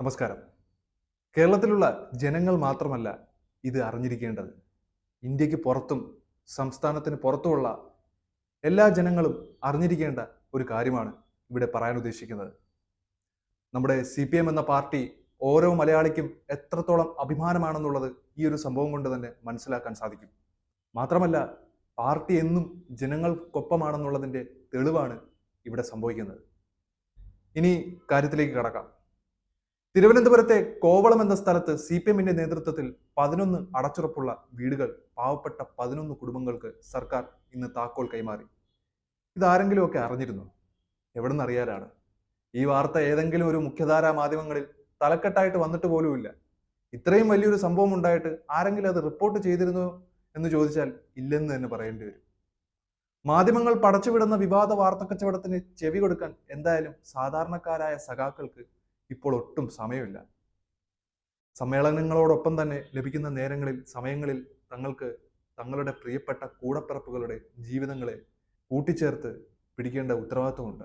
നമസ്കാരം. കേരളത്തിലുള്ള ജനങ്ങൾ മാത്രമല്ല ഇത് അറിഞ്ഞിരിക്കേണ്ടത്. ഇന്ത്യയ്ക്ക് പുറത്തും സംസ്ഥാനത്തിന് പുറത്തുമുള്ള എല്ലാ ജനങ്ങളും അറിഞ്ഞിരിക്കേണ്ട ഒരു കാര്യമാണ് ഇവിടെ പറയാൻ ഉദ്ദേശിക്കുന്നത്. നമ്മുടെ സി പി എം എന്ന പാർട്ടി ഓരോ മലയാളിക്കും എത്രത്തോളം അഭിമാനമാണെന്നുള്ളത് ഈ ഒരു സംഭവം കൊണ്ട് തന്നെ മനസ്സിലാക്കാൻ സാധിക്കും. മാത്രമല്ല പാർട്ടി എന്നും ജനങ്ങൾക്കൊപ്പമാണെന്നുള്ളതിന്റെ തെളിവാണ് ഇവിടെ സംഭവിക്കുന്നത്. ഇനി കാര്യത്തിലേക്ക് കടക്കാം. തിരുവനന്തപുരത്തെ കോവളം എന്ന സ്ഥലത്ത് സി പി എമ്മിന്റെ നേതൃത്വത്തിൽ പതിനൊന്ന് അടച്ചുറപ്പുള്ള വീടുകൾ പാവപ്പെട്ട പതിനൊന്ന് കുടുംബങ്ങൾക്ക് സർക്കാർ ഇന്ന് താക്കോൽ കൈമാറി. ഇതാരെങ്കിലുമൊക്കെ അറിഞ്ഞിരുന്നു? എവിടെ നിന്ന് അറിയാനാണ്? ഈ വാർത്ത ഏതെങ്കിലും ഒരു മുഖ്യധാരാ മാധ്യമങ്ങളിൽ തലക്കെട്ടായിട്ട് വന്നിട്ട് പോലുമില്ല ഇത്രയും വലിയൊരു സംഭവം ഉണ്ടായിട്ട് ആരെങ്കിലും അത് റിപ്പോർട്ട് ചെയ്തിരുന്നു എന്ന് ചോദിച്ചാൽ ഇല്ലെന്ന് തന്നെ പറയേണ്ടി വരും. മാധ്യമങ്ങൾ പടച്ചുവിടുന്ന വിവാദ വാർത്തക്കച്ചവടത്തിന് ചെവി കൊടുക്കാൻ എന്തായാലും സാധാരണക്കാരായ സഖാക്കൾക്ക് ഇപ്പോൾ ഒട്ടും സമയമില്ല. സമ്മേളനങ്ങളോടൊപ്പം തന്നെ ലഭിക്കുന്ന നേരങ്ങളിൽ സമയങ്ങളിൽ തങ്ങൾക്ക് തങ്ങളുടെ പ്രിയപ്പെട്ട കൂടപ്പിറപ്പുകളുടെ ജീവിതങ്ങളെ കൂട്ടിച്ചേർത്ത് പിടിക്കേണ്ട ഉത്തരവാദിത്വമുണ്ട്.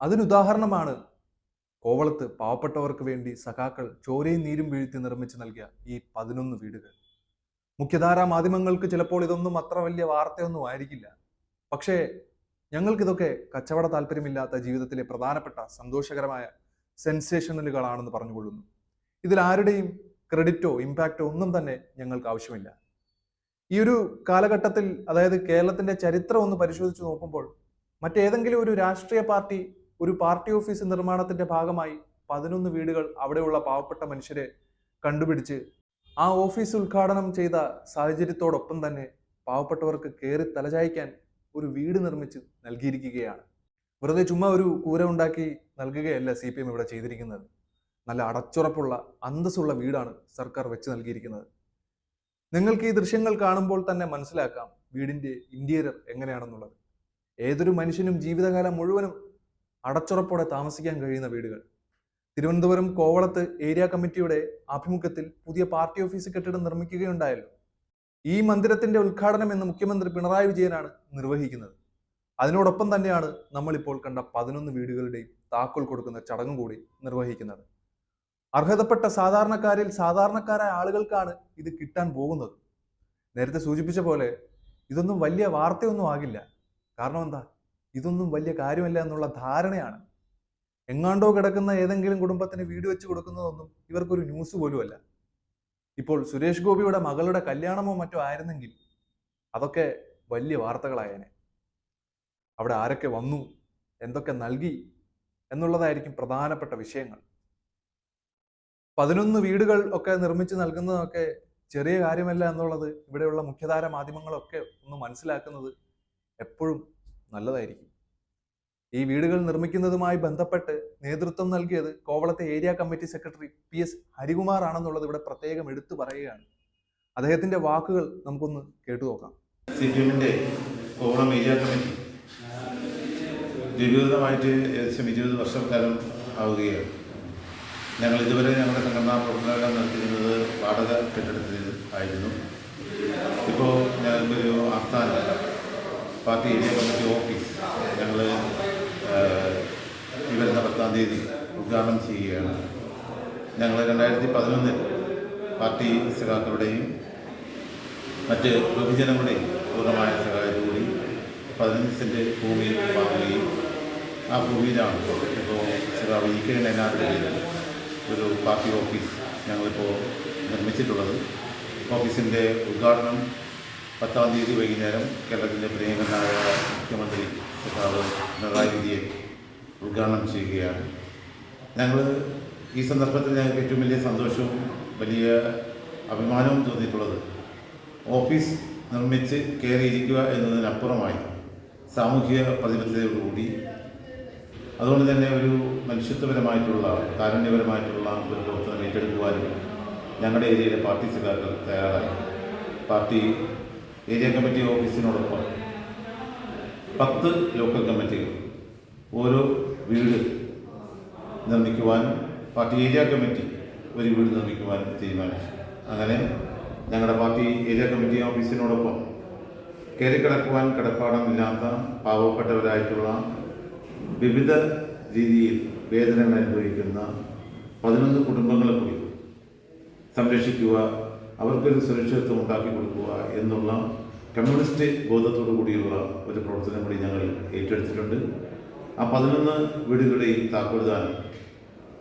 അതിനുദാഹരണമാണ് കോവളത്ത് പാവപ്പെട്ടവർക്ക് വേണ്ടി സഖാക്കൾ ചോരയും നീരും വീഴ്ത്തി നിർമ്മിച്ച് നൽകിയ ഈ പതിനൊന്ന് വീടുകൾ. മുഖ്യധാരാ മാധ്യമങ്ങൾക്ക് ചിലപ്പോൾ ഇതൊന്നും അത്ര വലിയ വാർത്തയൊന്നും ആയിരിക്കില്ല. പക്ഷേ ഞങ്ങൾക്കിതൊക്കെ കച്ചവട താല്പര്യമില്ലാത്ത ജീവിതത്തിലെ പ്രധാനപ്പെട്ട സന്തോഷകരമായ സെൻസേഷണലുകളാണെന്ന് പറഞ്ഞുകൊള്ളുന്നു. ഇതിൽ ആരുടെയും ക്രെഡിറ്റോ ഇമ്പാക്റ്റോ ഒന്നും തന്നെ ഞങ്ങൾക്ക് ആവശ്യമില്ല. ഈ ഒരു കാലഘട്ടത്തിൽ അതായത് കേരളത്തിന്റെ ചരിത്രം ഒന്ന് പരിശോധിച്ച് നോക്കുമ്പോൾ മറ്റേതെങ്കിലും ഒരു രാഷ്ട്രീയ പാർട്ടി ഒരു പാർട്ടി ഓഫീസ് നിർമ്മാണത്തിന്റെ ഭാഗമായി പതിനൊന്ന് വീടുകൾ അവിടെയുള്ള പാവപ്പെട്ട മനുഷ്യരെ കണ്ടുപിടിച്ച് ആ ഓഫീസ് ഉദ്ഘാടനം ചെയ്ത സാഹചര്യത്തോടൊപ്പം തന്നെ പാവപ്പെട്ടവർക്ക് കയറി തലചായ്ക്കാൻ ഒരു വീട് നിർമ്മിച്ച് നൽകിയിരിക്കുകയാണ്. വെറുതെ ചുമ്മാ ഒരു കൂര ഉണ്ടാക്കി നൽകുകയല്ല സി പി എം ഇവിടെ ചെയ്തിരിക്കുന്നത്. നല്ല അടച്ചുറപ്പുള്ള അന്തസ്സുള്ള വീടാണ് സർക്കാർ വെച്ച് നൽകിയിരിക്കുന്നത്. നിങ്ങൾക്ക് ഈ ദൃശ്യങ്ങൾ കാണുമ്പോൾ തന്നെ മനസ്സിലാക്കാം വീടിന്റെ ഇന്റീരിയർ എങ്ങനെയാണെന്നുള്ളത്. ഏതൊരു മനുഷ്യനും ജീവിതകാലം മുഴുവനും അടച്ചുറപ്പോടെ താമസിക്കാൻ കഴിയുന്ന വീടുകൾ. തിരുവനന്തപുരം കോവളത്ത് ഏരിയ കമ്മിറ്റിയുടെ ആഭിമുഖ്യത്തിൽ പുതിയ പാർട്ടി ഓഫീസ് കെട്ടിടം നിർമ്മിക്കുകയുണ്ടായല്ലോ. ഈ മന്ദിരത്തിന്റെ ഉദ്ഘാടനം എന്ന് മുഖ്യമന്ത്രി പിണറായി വിജയനാണ് നിർവഹിക്കുന്നത്. അതിനോടൊപ്പം തന്നെയാണ് നമ്മളിപ്പോൾ കണ്ട പതിനൊന്ന് വീടുകളുടെയും താക്കോൽ കൊടുക്കുന്ന ചടങ്ങും കൂടി നിർവഹിക്കുന്നത്. അർഹതപ്പെട്ട സാധാരണക്കാരിൽ സാധാരണക്കാരായ ആളുകൾക്കാണ് ഇത് കിട്ടാൻ പോകുന്നത്. നേരത്തെ സൂചിപ്പിച്ച പോലെ ഇതൊന്നും വലിയ വാർത്തയൊന്നും ആകില്ല. കാരണം എന്താ? ഇതൊന്നും വലിയ കാര്യമല്ല എന്നുള്ള ധാരണയാണ്. എങ്ങാണ്ടോ കിടക്കുന്ന ഏതെങ്കിലും കുടുംബത്തിന് വീട് വെച്ച് കൊടുക്കുന്നതൊന്നും ഇവർക്കൊരു ന്യൂസ് പോലുമല്ല. ഇപ്പോൾ സുരേഷ് ഗോപിയുടെ മകളുടെ കല്യാണമോ മറ്റോ ആയിരുന്നെങ്കിൽ അതൊക്കെ വലിയ വാർത്തകളായേനെ. അവിടെ ആരൊക്കെ വന്നു എന്തൊക്കെ നൽകി എന്നുള്ളതായിരിക്കും പ്രധാനപ്പെട്ട വിഷയങ്ങൾ. പതിനൊന്ന് വീടുകൾ ഒക്കെ നിർമ്മിച്ച് നൽകുന്നതൊക്കെ ചെറിയ കാര്യമല്ല എന്നുള്ളത് ഇവിടെയുള്ള മുഖ്യധാര മാധ്യമങ്ങളൊക്കെ ഒന്ന് മനസ്സിലാക്കുന്നത് എപ്പോഴും നല്ലതായിരിക്കും. ഈ വീടുകൾ നിർമ്മിക്കുന്നതുമായി ബന്ധപ്പെട്ട് നേതൃത്വം നൽകിയത് കോവളത്തെ area committee secretary P S Harikumar ആണെന്നുള്ളത് ഇവിടെ പ്രത്യേകം എടുത്തു പറയുകയാണ്. അദ്ദേഹത്തിന്റെ വാക്കുകൾ നമുക്കൊന്ന് കേട്ടു നോക്കാം. കോവളം ഏരിയ കമ്മിറ്റി ദ്വിവിധമായിട്ട് ഏകദേശം ഇരുപത് വർഷക്കാലം ആവുകയാണ്. ഞങ്ങൾ ഇതുവരെ ഞങ്ങളുടെ സംഘടനാ പ്രവർത്തനങ്ങൾ നടത്തിയിരുന്നത് വാടക കെട്ടിടത്തിൽ ആയിരുന്നു. ഇപ്പോൾ ഞങ്ങൾക്കൊരു ആസ്ഥാന പാർട്ടി ഏരിയ കമ്മിറ്റി ഓഫീസ്. ഞങ്ങൾ ഈ വരുന്ന പത്താം തീയതി ഉദ്ഘാടനം ചെയ്യുകയാണ്. ഞങ്ങൾ രണ്ടായിരത്തി പതിനൊന്നിൽ പാർട്ടി സഖാക്കളുടെയും മറ്റ് ബഹുജനങ്ങളുടെയും പൂർണമായ സഹായത്തോടുകൂടി പതിനഞ്ച് സെന്റ് ഭൂമി വാങ്ങുകയും ആ ഭൂമിയിലാണ് ഇപ്പോൾ സഖാവ് ഇ കെ ഒരു പാർട്ടി ഓഫീസ് ഞങ്ങളിപ്പോൾ നിർമ്മിച്ചിട്ടുള്ളത്. ഓഫീസിന്റെ ഉദ്ഘാടനം പത്താം തീയതി വൈകുന്നേരം കേരളത്തിന്റെ പ്രിയങ്കരനായ മുഖ്യമന്ത്രി സഖാവ് പിണറായി വിജയൻ ഉദ്ഘാടനം ചെയ്യുകയാണ്. ഞങ്ങൾ ഈ സന്ദർഭത്തിൽ ഞങ്ങൾക്ക് ഏറ്റവും വലിയ സന്തോഷവും വലിയ അഭിമാനവും തോന്നിയിട്ടുള്ളത് ഓഫീസ് നിർമ്മിച്ച് കയറിയിരിക്കുക എന്നതിനപ്പുറമായി സാമൂഹിക പ്രതിബദ്ധതയോടുകൂടി അതുകൊണ്ട് തന്നെ ഒരു മനുഷ്യത്വപരമായിട്ടുള്ള കാരുണ്യപരമായിട്ടുള്ള ഒരു പ്രവർത്തനം ഏറ്റെടുക്കുവാനും ഞങ്ങളുടെ ഏരിയയിലെ പാർട്ടി സഖാക്കൾ തയ്യാറായി. പാർട്ടി ഏരിയ കമ്മിറ്റി ഓഫീസിനോടൊപ്പം പത്ത് ലോക്കൽ കമ്മിറ്റികൾ ഓരോ വീട് നിർമ്മിക്കുവാനും പാർട്ടി ഏരിയ കമ്മിറ്റി ഒരു വീട് നിർമ്മിക്കുവാനും തീരുമാനിച്ചു. അങ്ങനെ ഞങ്ങളുടെ പാർട്ടി ഏരിയ കമ്മിറ്റി ഓഫീസിനോടൊപ്പം കയറിക്കിടക്കുവാൻ കിടപ്പാടമില്ലാത്ത പാവപ്പെട്ടവരായിട്ടുള്ള വിവിധ രീതിയിൽ വേദനകൾ അനുഭവിക്കുന്ന പതിനൊന്ന് കുടുംബങ്ങളെ കൂടി സംരക്ഷിക്കുക അവർക്കൊരു സുരക്ഷിതത്വം ഉണ്ടാക്കി കൊടുക്കുക എന്നുള്ള കമ്മ്യൂണിസ്റ്റ് ബോധത്തോടു കൂടിയുള്ള ഒരു പ്രവർത്തനം കൂടി ഞങ്ങൾ ഏറ്റെടുത്തിട്ടുണ്ട്. ആ പതിനൊന്ന് വീടുകളുടെയും താക്കോൽദാനം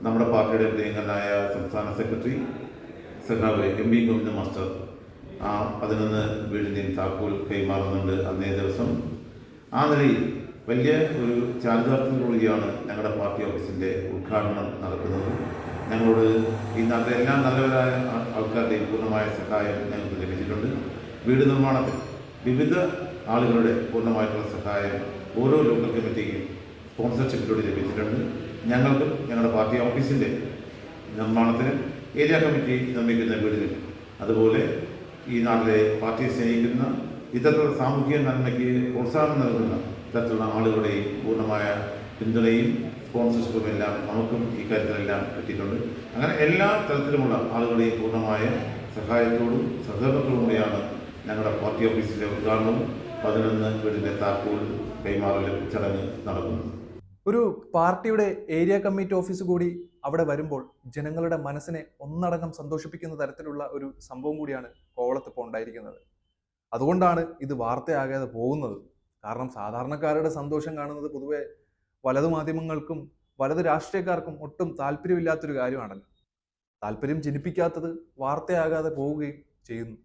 നമ്മുടെ പാർട്ടിയുടെ പ്രിയങ്കനായ സംസ്ഥാന സെക്രട്ടറി സഖാവ് എം വി ഗോവിന്ദ മാസ്റ്റർ ആ പതിനൊന്ന് വീടിന്റെയും താക്കോൽ കൈമാറുന്നുണ്ട് അന്നേ ദിവസം. ആ നിലയിൽ വലിയ ഒരു ചാരിതാർത്ഥ്യത്തോടുകൂടിയാണ് ഞങ്ങളുടെ പാർട്ടി ഓഫീസിന്റെ ഉദ്ഘാടനം നടക്കുന്നത്. ഞങ്ങളോട് ഈ നാട്ടിലെ എല്ലാ നല്ലവരായ ആൾക്കാരുടെയും പൂർണമായ സഹായം ഞങ്ങൾക്ക് ലഭിച്ചിട്ടുണ്ട്. വീട് നിർമ്മാണത്തിൽ വിവിധ ആളുകളുടെ പൂർണമായിട്ടുള്ള സഹായം ഓരോ ലോക്കൽ കമ്മിറ്റിക്കും സ്പോൺസർഷിപ്പിലൂടെ ലഭിച്ചിട്ടുണ്ട്. ഞങ്ങൾക്കും ഞങ്ങളുടെ പാർട്ടി ഓഫീസിന്റെ നിർമ്മാണത്തിന് ഏരിയ കമ്മിറ്റി നിർമ്മിക്കുന്ന വീടുകൾ അതുപോലെ ഈ നാട്ടിലെ പാർട്ടി സ്നേഹിക്കുന്ന ഇത്തരത്തിലുള്ള സാമൂഹിക നന്മയ്ക്ക് പ്രോത്സാഹനം നൽകുന്ന തരത്തിലുള്ള ആളുകളുടെയും പൂർണമായ പിന്തുണയും സ്പോൺസർഷിപ്പും എല്ലാം നമുക്കും ഈ കാര്യത്തിലെല്ലാം കിട്ടിയിട്ടുണ്ട്. അങ്ങനെ എല്ലാ തരത്തിലുമുള്ള ആളുകളുടെയും പൂർണമായ സഹായത്തോടും സഹകരണത്തോടും കൂടിയാണ് ഞങ്ങളുടെ പാർട്ടി ഓഫീസിലെ ഉദ്ഘാടനവും പതിനൊന്ന് വീടിന്റെ താക്കോൽ കൈമാറലും ചടങ്ങ് നടക്കുന്നത്. ഒരു പാർട്ടിയുടെ ഏരിയ കമ്മിറ്റി ഓഫീസ് കൂടി അവിടെ വരുമ്പോൾ ജനങ്ങളുടെ മനസ്സിനെ ഒന്നടങ്കം സന്തോഷിപ്പിക്കുന്ന തരത്തിലുള്ള ഒരു സംഭവം കൂടിയാണ് കോവളത്ത് ഇപ്പോൾ ഉണ്ടായിരിക്കുന്നത്. അതുകൊണ്ടാണ് ഇത് വാർത്തയാകാതെ പോകുന്നത്. കാരണം സാധാരണക്കാരുടെ സന്തോഷം കാണുന്നത് പൊതുവെ വലതു മാധ്യമങ്ങൾക്കും വലത് രാഷ്ട്രീയക്കാർക്കും ഒട്ടും താല്പര്യമില്ലാത്തൊരു കാര്യമാണല്ലോ. താല്പര്യം ജനിപ്പിക്കാത്തത് വാർത്തയാകാതെ പോവുകയും ചെയ്യുന്നു.